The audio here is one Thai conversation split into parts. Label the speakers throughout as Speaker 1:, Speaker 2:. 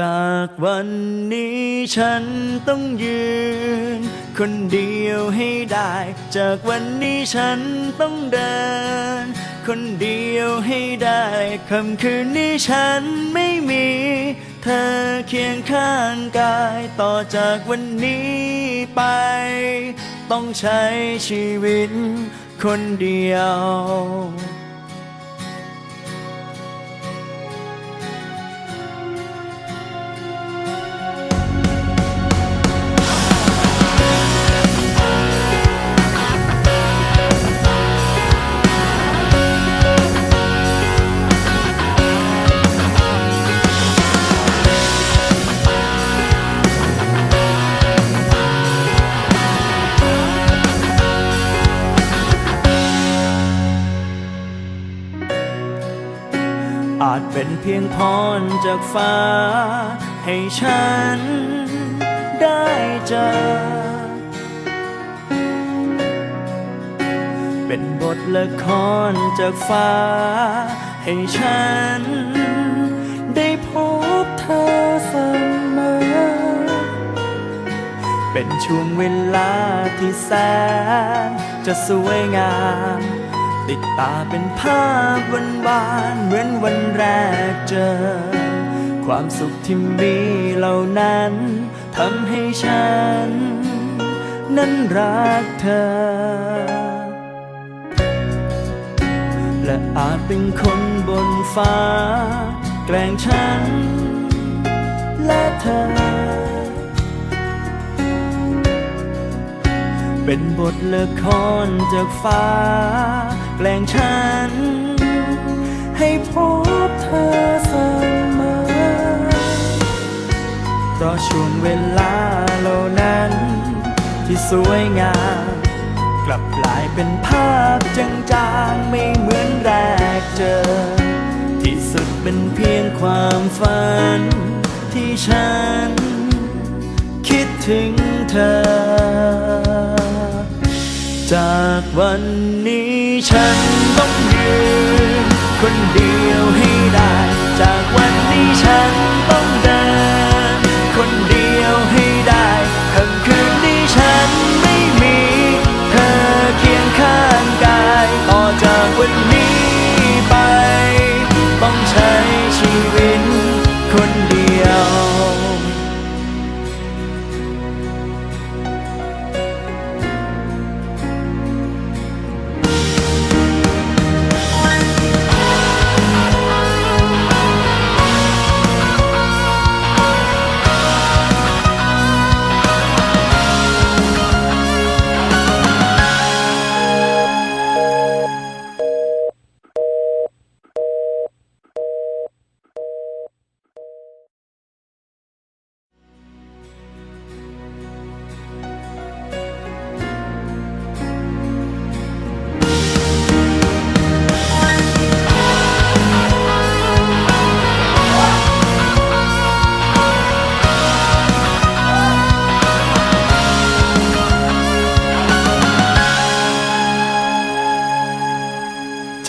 Speaker 1: จากวันนี้ฉันต้องยืน คนเดียวให้ได้ จากวันนี้ฉันต้องเดิน คนเดียวให้ได้คำคืนนี้ฉันไม่มี เธอเคียงข้างกายต่อจากวันนี้ไป ต้องใช้ชีวิตคนเดียว เป็นเพียงพรจากฟ้า ให้ฉันได้เจอ เป็นบทละครจากฟ้า ให้ฉันได้พบเธอเสมอ เป็นช่วงเวลาที่แสนจะสวยงาม ติดตาเป็นภาพวันวานเหมือนวันแรกเจอ ความสุขที่มีเหล่านั้นทำให้ฉัน นั้นรักเธอ และอาจเป็นคนบนฟ้า แกล้งฉัน และเธอเป็นบทละครจากฟ้า แกล้งฉัน ให้พบเธอเสมอเพราะช่วงเวลาเหล่านั้น ที่สวยงาม กลับกลายเป็นภาพจางๆ ไม่เหมือนแรกเจอ ที่สุดเป็นเพียงความฝัน ที่ฉัน คิดถึงเธอ จากวันนี้ ฉันต้องยื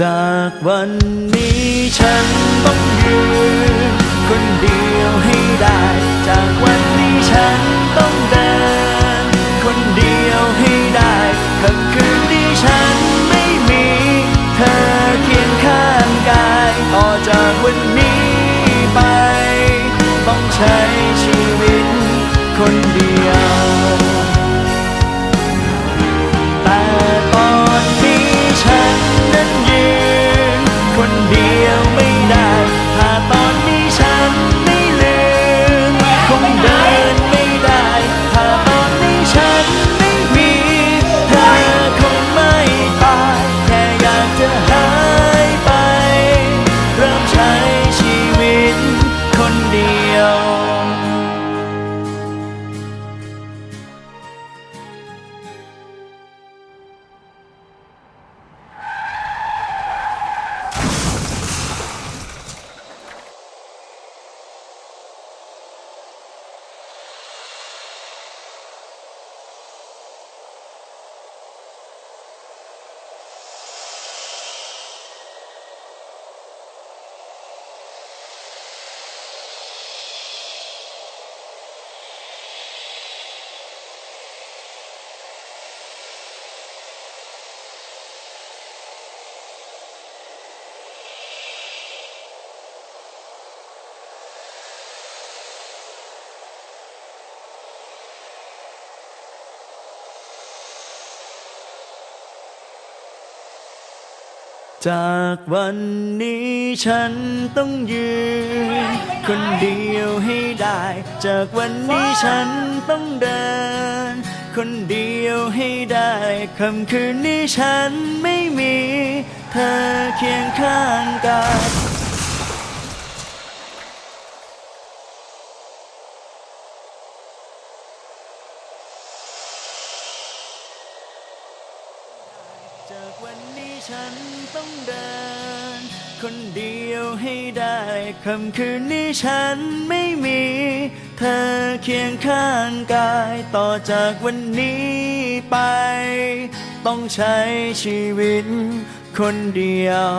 Speaker 1: จากวันนี้ฉันต้องยืนคนเดียวให้ได้ จากวันนี้ฉันต้องเดิน คนเดียวให้ได้ค่ำคืนนี้ฉันไม่มี เธอเคียงข้างกายต่อจากวันนี้ไป ต้องใช้ชีวิตคนเดียว จากวันนี้ฉันต้องยืน คนเดียวให้ได้ จากวันนี้ฉันต้องเดิน คนเดียวให้ได้คำคืนนี้ฉันไม่มี เธอเคียงข้างกัน จากวันนี้ฉันต้องเดิน คนเดียวให้ได้คำคืนนี้ฉันไม่มี เธอเคียงข้างกายต่อจากวันนี้ไป ต้องใช้ชีวิตคนเดียว